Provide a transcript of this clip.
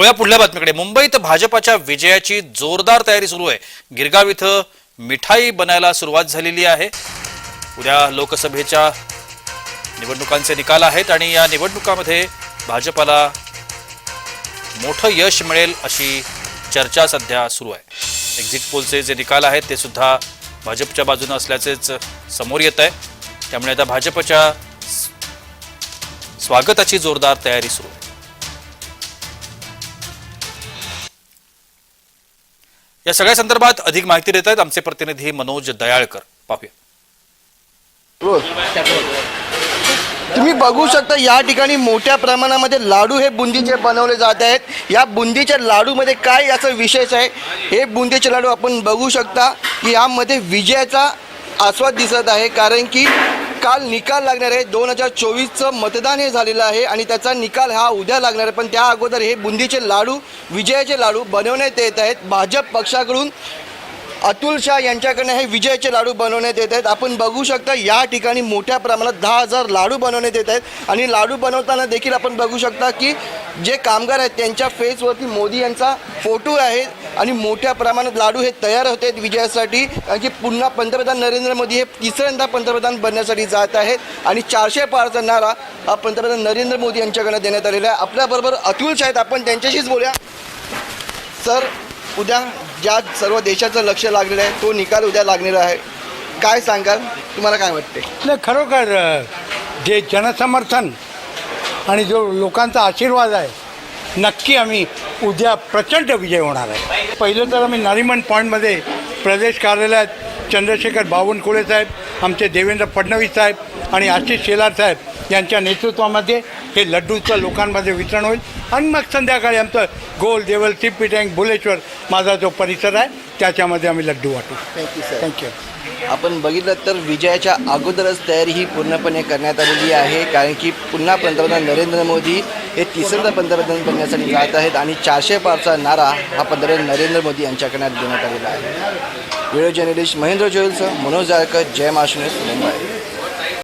वळूया पुढल्या बातमीकडे. मुंबईत भाजपाच्या विजयाची जोरदार तयारी सुरू आहे. गिरगाव इथं मिठाई बनायला सुरुवात झालेली आहे. उद्या लोकसभेच्या निवडणुकांचे निकाल आहेत आणि या निवडणुकामध्ये भाजपाला मोठं यश मिळेल अशी चर्चा सध्या सुरू आहे. एक्झिट पोलचे जे निकाल आहेत ते सुद्धा भाजपच्या बाजूनं असल्याचेच समोर येत आहे. त्यामुळे आता भाजपच्या स्वागताची जोरदार तयारी सुरू आहे. या सगळ्या संदर्भात अधिक माहिती देत आहेत आमचे प्रतिनिधी मनोज दयाळकर. पाहूया. तुम्ही बघू शकता या ठिकाणी मोठ्या प्रमाणामध्ये लाडू हे बुंदीचे बनवले जात आहेत. या बुंदीच्या लाडूमध्ये काय याचं विशेष आहे हे बुंदीचे लाडू आपण बघू शकता की यामध्ये विजयाचा आस्वाद दिसत आहे कारण की काल निकाल लागणार आहे. दोन हजार चोवीसचं मतदान हे झालेलं आहे आणि त्याचा निकाल हा उद्या लागणार आहे. पण त्या अगोदर हे बुंदीचे लाडू विजयाचे लाडू बनवण्यात येत आहेत. भाजप पक्षाकडून अतुल शाह यांच्याकडनं हे विजयाचे लाडू बनवण्यात येत आहेत. आपण बघू शकता या ठिकाणी मोठ्या प्रमाणात दहा हजार लाडू बनवण्यात येत आहेत. आणि लाडू बनवताना देखील आपण बघू शकता की जे कामगार आहेत त्यांच्या फेसवरती मोदी यांचा फोटो आहे. आणि मोठ्या प्रमाणात लाडू हे तयार होत आहेत विजयासाठी. कारण की पुन्हा पंतप्रधान नरेंद्र मोदी हे तिसऱ्यांदा पंतप्रधान बनण्यासाठी जात आहेत. आणि चारशे पारचा नारा हा पंतप्रधान नरेंद्र मोदी यांच्याकडनं देण्यात आलेला आहे. आपल्याबरोबर अतुल शाह आहेत. आपण त्यांच्याशीच बोलूया. सर उद्या ज्या सर्व देशाचं लक्ष लागलेलं आहे तो निकाल उद्या लागलेला आहे. काय सांगाल? तुम्हाला काय वाटते नाही खरोखर जे जनसमर्थन आणि जो लोकांचा आशीर्वाद आहे नक्की आम्ही उद्या प्रचंड विजय होणार आहे. पहिलं तर आम्ही नरिमन पॉईंटमध्ये प्रदेश कार्यालयात चंद्रशेखर बावनकुळे साहेब आमचे देवेंद्र फडणवीस साहेब आणि आशिष शेलार साहेब यांच्या नेतृत्वामध्ये हे लड्डूचं लोकांमध्ये वितरण होईल. आणि मग संध्याकाळी आमचं Gol Deval C P tank Bhuleshwar माझा जो परिसर आहे त्याच्यामध्ये आम्ही लड्डू वाटू. थँक्यू सर थँक्यू आपण बघितलं तर विजयाच्या अगोदरच तयारी ही पूर्णपणे करण्यात आलेली आहे. कारण की पुन्हा पंतप्रधान नरेंद्र मोदी हे तिसऱ्यांदा पंतप्रधान बनण्यासाठी जात आहेत आणि चारशे पारचा नारा हा पंतप्रधान नरेंद्र मोदी यांच्याकडे देण्यात आलेला आहे. व्हिडिओ जर्नलिस्ट महेंद्र जोयलसह मनोज जाळकर जय माशुनेस मुंबई.